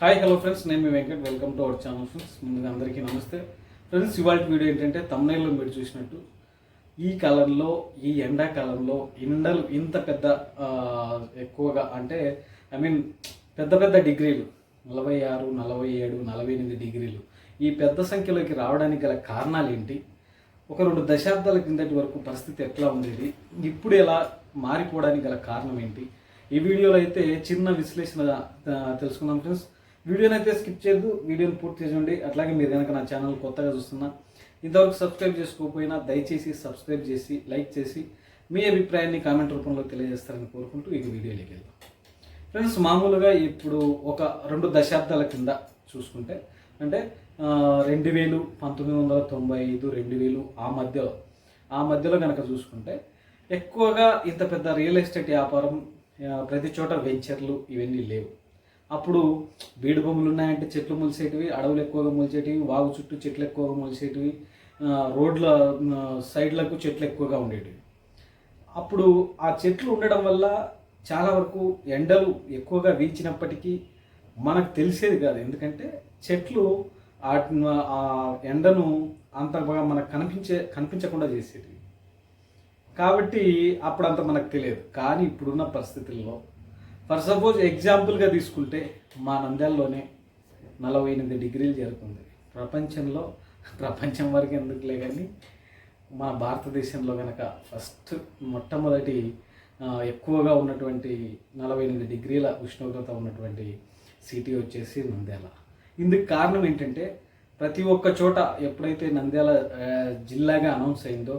Hi hello friends నేను మీ Venkat. Welcome to our channel friends ముందుగా అందరికీ నమస్తే. ఫ్రెండ్స్ ఇవాళ వీడియో ఏంటంటే తమ్నైల్లో మీరు చూసినట్టు ఈ కాలంలో ఈ ఎండాకాలంలో ఎండలు ఇంత పెద్ద ఎక్కువగా అంటే ఐ మీన్ పెద్ద పెద్ద డిగ్రీలు నలభై ఆరు నలభై ఏడు నలభై ఎనిమిది డిగ్రీలు ఈ పెద్ద సంఖ్యలోకి రావడానికి గల కారణాలు ఏంటి? ఒక రెండు దశాబ్దాల కిందటి వరకు పరిస్థితి ఎట్లా ఉండేది? ఇప్పుడు ఎలా మారిపోవడానికి గల కారణం ఏంటి? ఈ వీడియోలో అయితే చిన్న విశ్లేషణ తెలుసుకుందాం ఫ్రెండ్స్ వీడియోని అయితే స్కిప్ చేయొద్దు. వీడియోని పూర్తి చేయండి అట్లాగే మీరు కనుక నా ఛానల్ కొత్తగా చూస్తున్నా ఇంతవరకు సబ్స్క్రైబ్ చేసుకోకపోయినా దయచేసి సబ్స్క్రైబ్ చేసి లైక్ చేసి మీ అభిప్రాయాన్ని కామెంట్ రూపంలో తెలియజేస్తారని కోరుకుంటూ ఈ వీడియోలోకి వెళ్దాం. ఫ్రెండ్స్ మామూలుగా ఇప్పుడు ఒక రెండు దశాబ్దాల కింద చూసుకుంటే అంటే రెండు వేలు పంతొమ్మిది వందల తొంభై ఐదు రెండు వేలు ఆ మధ్యలో ఆ మధ్యలో కనుక చూసుకుంటే ఎక్కువగా ఇంత పెద్ద రియల్ ఎస్టేట్ వ్యాపారం ప్రతి చోట వెంచర్లు ఇవన్నీ లేవు. అప్పుడు బీడు భూములు ఉన్నాయంటే చెట్లు మొలిసేటివి అడవులు ఎక్కువగా మొలిచేటివి వాగు చుట్టూ చెట్లు ఎక్కువగా మొలిసేటివి రోడ్ల సైడ్లకు చెట్లు ఎక్కువగా ఉండేటివి. అప్పుడు ఆ చెట్లు ఉండడం వల్ల చాలా వరకు ఎండలు ఎక్కువగా వీచినప్పటికీ మనకు తెలిసేది కాదు. ఎందుకంటే చెట్లు ఆ ఆ ఎండను అంత బాగా మనకు కనిపించే కనిపించకుండా చేసేది కాబట్టి అప్పుడు అంత మనకు తెలియదు. కానీ ఇప్పుడున్న పరిస్థితుల్లో ఫర్ సపోజ్ ఎగ్జాంపుల్గా తీసుకుంటే మా నంద్యాలలోనే నలభై ఎనిమిది డిగ్రీలు జరుగుతుంది. ప్రపంచంలో ప్రపంచం వరకు ఎందుకులే కానీ మన భారతదేశంలో కనుక ఫస్ట్ మొట్టమొదటి ఎక్కువగా ఉన్నటువంటి నలభై ఎనిమిది డిగ్రీల ఉష్ణోగ్రత ఉన్నటువంటి సిటీ వచ్చేసి నంద్యాల. ఇందుకు కారణం ఏంటంటే ప్రతి ఒక్క చోట ఎప్పుడైతే నంద్యాల జిల్లాగా అనౌన్స్ అయిందో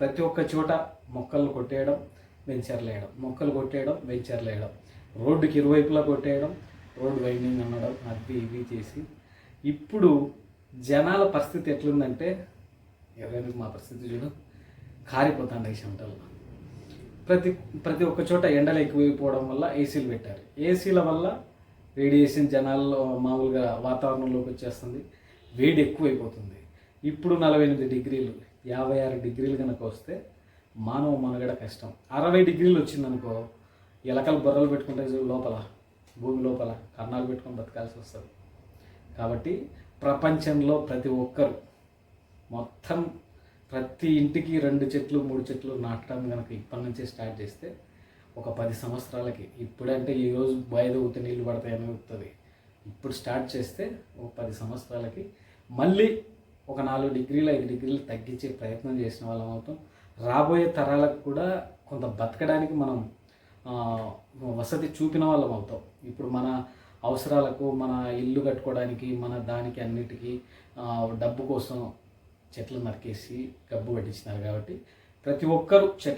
ప్రతి ఒక్క చోట మొక్కలు కొట్టేయడం వెంచర్లు వేయడం మొక్కలు కొట్టేయడం వెంచర్లు వేయడం. రోడ్డుకి ఇరువైపులా కొట్టేయడం రోడ్డు వైండింగ్ అనడం అది ఇవి చేసి ఇప్పుడు జనాల పరిస్థితి ఎట్లుందంటే ఎవరైనా మా పరిస్థితి చూడు కారిపోతాండి ఈ చెమటల్లో ప్రతి ప్రతి ఒక్క చోట ఎండలు ఎక్కువైపోవడం వల్ల ఏసీలు పెట్టారు. ఏసీల వల్ల రేడియేషన్ జనాల్లో మామూలుగా వాతావరణంలోకి వచ్చేస్తుంది వేడి ఎక్కువైపోతుంది. ఇప్పుడు నలభై ఎనిమిది డిగ్రీలు యాభై ఆరు డిగ్రీలు కనుక వస్తే మానవ మనుగడ కష్టం. అరవై డిగ్రీలు వచ్చిందనుకో ఎలకలు బుర్రలు పెట్టుకుంటే చూడు లోపల భూమి లోపల కన్నాలు పెట్టుకొని బతకాల్సి వస్తుంది. కాబట్టి ప్రపంచంలో ప్రతి ఒక్కరు మొత్తం ప్రతి ఇంటికి రెండు చెట్లు మూడు చెట్లు నాటడం కనుక ఇప్పటి నుంచే స్టార్ట్ చేస్తే ఒక పది సంవత్సరాలకి ఇప్పుడంటే ఈరోజు బయద ఊతే నీళ్ళు పడతాయని వస్తుంది ఇప్పుడు స్టార్ట్ చేస్తే ఒక పది సంవత్సరాలకి మళ్ళీ ఒక నాలుగు డిగ్రీలు ఐదు డిగ్రీలు తగ్గించే ప్రయత్నం చేసిన వాళ్ళం అవుతాం. రాబోయే తరాలకు కూడా కొంత బతకడానికి మనం వసతి చూపిన వాళ్ళం అవుతాం. ఇప్పుడు మన అవసరాలకు మన ఇల్లు కట్టుకోవడానికి మన దానికి అన్నిటికీ డబ్బు కోసం చెట్లు నరికేసి గబ్బు పట్టించినారు కాబట్టి ప్రతి ఒక్కరూ చెట్లు